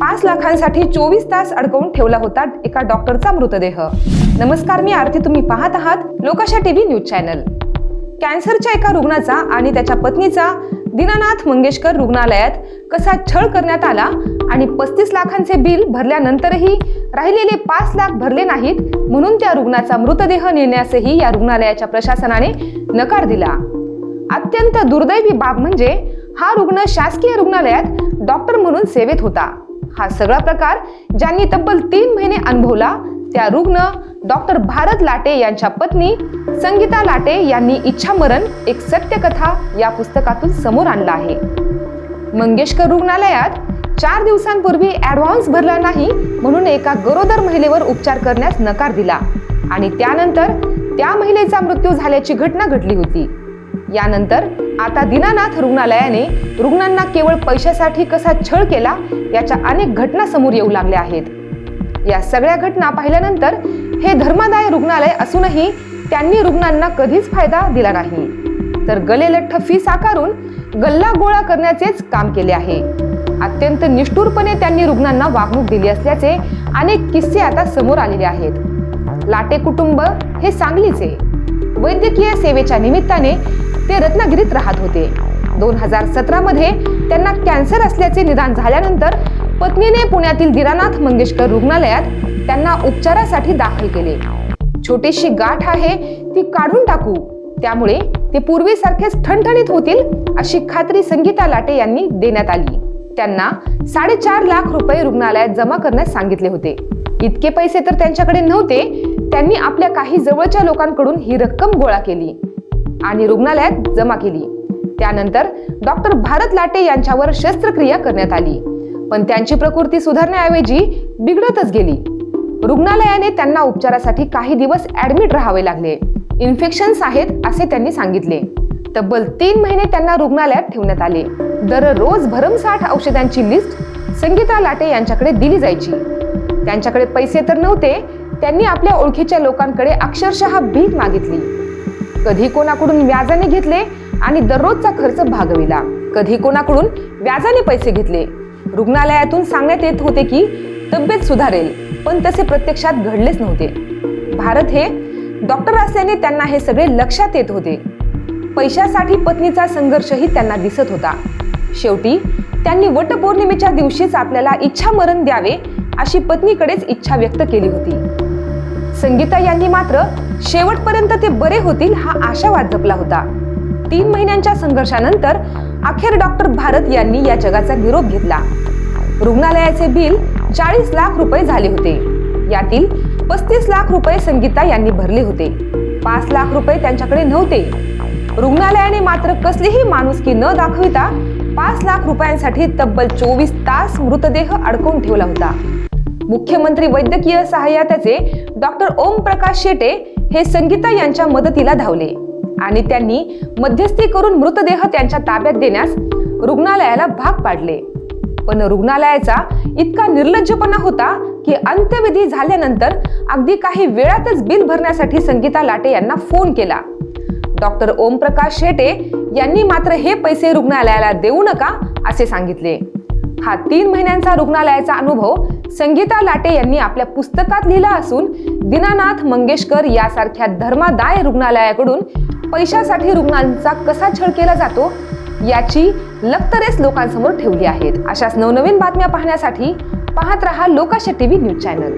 पाच लाखांसाठी चोवीस तास अडकवून ठेवला होता एका डॉक्टरचा मृतदेह. नमस्कार मी आरती. तुम्ही पाहत आहात लोकाशा टीव्ही न्यूज चॅनल. कॅन्सरच्या एका रुग्णाचा आणि त्याच्या पत्नीचा दीनानाथ मंगेशकर रुग्णालयात कसा छळ करण्यात आला आणि पस्तीस लाखांचे बिल भरल्यानंतरही राहिलेले पाच लाख भरले नाहीत म्हणून त्या रुग्णाचा मृतदेह नेण्यासही या रुग्णालयाच्या प्रशासनाने नकार दिला. अत्यंत दुर्दैवी बाब म्हणजे हा रुग्ण शासकीय रुग्णालयात डॉक्टर म्हणून सेवेत होता. हा सगळा प्रकार ज्यांनी तब्बल तीन महिने अनुभवला त्या रुग्ण डॉक्टर भारत लाटे यांच्या पत्नी संगीता लाटे यांनी इच्छामरण एक सत्यकथा या पुस्तकातून समोर आणला आहे. मंगेशकर रुग्णालयात चार दिवसांपूर्वी ऍडव्हान्स भरला नाही म्हणून एका गरोदर महिलेवर उपचार करण्यास नकार दिला आणि त्यानंतर त्या महिलेचा मृत्यू झाल्याची घटना घडली होती. यानंतर आता दीनानाथ रुग्णालयाने रुग्णांना केवळ पैशासाठी कसा छळ केला याच्या अनेक घटना समोर येऊ लागल्या आहेत. या सगळ्या घटना पाहिल्यानंतर हे धर्मादाय रुग्णालय असूनही त्यांनी रुग्णांना कधीच फायदा दिला नाही. तर गलेलठ्ठ फी साकारून गल्ला गोळा करण्याचेच काम केले आहे. अत्यंत निष्ठुरपणे त्यांनी रुग्णांना वागणूक दिली असल्याचे अनेक किस्से आता समोर आलेले आहेत. लाटे कुटुंब हे सांगलीचे. वैद्यकीय सेवेच्या निमित्ताने ते रत्नागिरीत राहत होते. दोन हजार सतरा मध्ये त्यांना कॅन्सर असल्याचे निदान झाल्यानंतर पत्नीने पुण्यातील दिरानाथ मंगेशकर रुग्णालयात त्यांना उपचारासाठी दाखल केले. छोटीशी गाठ आहे ती काढून टाकू. त्यामुळे ते पूर्वीसारखेच ठणठणीत होतील अशी खात्री संगीता लाटे यांनी देण्यात आली. त्यांना साडेचार लाख रुपये रुग्णालयात जमा करण्यास सांगितले होते. इतके पैसे तर त्यांच्याकडे नव्हते त्यांनी आपल्या काही जवळच्या लोकांकडून ही रक्कम गोळा केली आणि रुग्णालयात जमा केली. त्यानंतर डॉक्टर भारत लाटे यांच्यावर शस्त्रक्रिया करण्यात आली. पण त्यांची प्रकृती सुधारण्याऐवजी बिघडतच गेली. रुग्णालयाने त्यांना उपचारासाठी काही दिवस ऍडमिट राहावे लागले. इन्फेक्शन्स आहेत असे त्यांनी सांगितले. तब्बल तीन महिने त्यांना रुग्णालयात ठेवण्यात आले. दररोज भरमसाठ औषधांची लिस्ट संगीता लाटे यांच्याकडे दिली जायची. त्यांच्याकडे पैसे तर नव्हते त्यांनी आपल्या ओळखीच्या लोकांकडे अक्षरशः भीक मागितली. कधी कोणाकडून व्याजाने घेतले आणि दररोजचा खर्च भागविला. कधी कोणाकडून व्याजाने पैसे घेतले. रुग्णालयातून सांगण्यात येत होते की तब्येत सुधारेल पण तसे प्रत्यक्षात घडलेच नव्हते. भारत हे डॉक्टर असल्याने त्यांना हे सगळे लक्षात येत होते. पैशासाठी पत्नीचा संघर्षही त्यांना दिसत होता. शेवटी त्यांनी वटपौर्णिमेच्या दिवशीच आपल्याला इच्छा मरण द्यावे अशी पत्नीकडेच इच्छा व्यक्त केली होती. संगीता यांनी मात्र शेवटपर्यंत ते बरे होतील हा आशावाद जपला होता. तीन महिन्यांच्या संघर्षानंतर अखेर डॉक्टर भारत यांनी या जगाचा निरोप घेतला. रुग्णालयाचे बिल चाळीस लाख रुपये झाले होते. यातील पस्तीस लाख रुपये संगीता यांनी भरले होते. पाच लाख रुपये त्यांच्याकडे नव्हते. रुग्णालयाने मात्र कसलीही माणुसकी न दाखविता पाच लाख रुपयांसाठी तब्बल चोवीस तास मृतदेह अडकवून ठेवला होता. मुख्यमंत्री वैद्यकीय सहाय्यताचे डॉक्टर ओम प्रकाश शेटे हे संगीता यांच्या मदतीला धावले. आणि त्यांनी मध्यस्थी करून मृतदेह त्यांच्या ताब्यात देण्यास रुग्णालयाला भाग पाडले. पण रुग्णालयाचा इतका निर्लज्जपणा होता की अंत्यविधी झाल्यानंतर अगदी काही वेळातच बिल भरण्यासाठी संगीता लाटे यांना फोन केला. डॉक्टर ओमप्रकाश शेटे यांनी मात्र हे पैसे रुग्णालयाला देऊ नका असे सांगितले. हा तीन महिन्यांचा रुग्णालयाचा अनुभव संगीता लाटे यांनी आपल्या पुस्तकात लिहिलं असून दीनानाथ मंगेशकर यासारख्या धर्मादाय रुग्णालयाकडून पैशासाठी रुग्णांचा कसा छळ केला जातो याची लक्तरेस लोकांसमोर ठेवली आहेत. अशाच नवनवीन बातम्या पाहण्यासाठी पाहत रहा लोकाशे टीव्ही न्यूज चॅनल.